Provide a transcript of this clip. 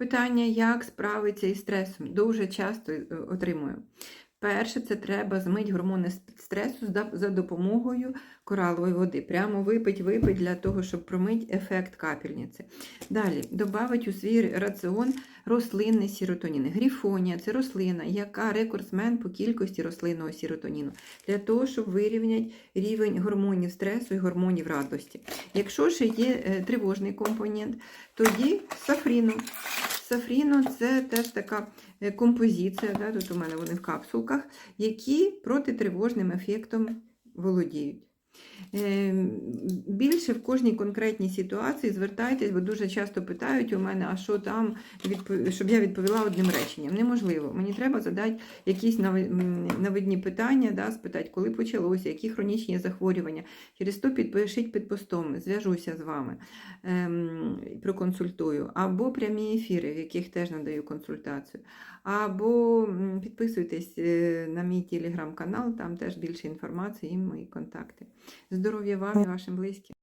Питання, як справитися із стресом, дуже часто е, отримую. Перше, це треба змити гормони стресу за- допомогою коралової води. Прямо випить, випить для того, щоб промити ефект капельниці. Далі, додавить у свій раціон рослинний серотонін. Грифонія це рослина, яка рекордсмен по кількості рослинного серотоніну, для того, щоб вирівняти рівень гормонів стресу і гормонів радості. Якщо ще є е, тривожний компонент, тоді сафріну. Сафріно це теж така е, композиція, да, тут у мене вони в капсулках, які протитривожним ефектом володіють. Е, Більше в кожній конкретній ситуації звертайтесь, бо дуже часто питають у мене, а що там, щоб я відповіла одним реченням. Неможливо. Мені треба задати якісь навидні питання, да, спитати, коли почалося, які хронічні захворювання. Через то підпишіть під постом, зв'яжуся з вами, ем, проконсультую. Або прямі ефіри, в яких теж надаю консультацію. Або підписуйтесь е, на мій телеграм-канал, там теж більше інформації і мої контакти. Здоров'я вам і вашим близьким.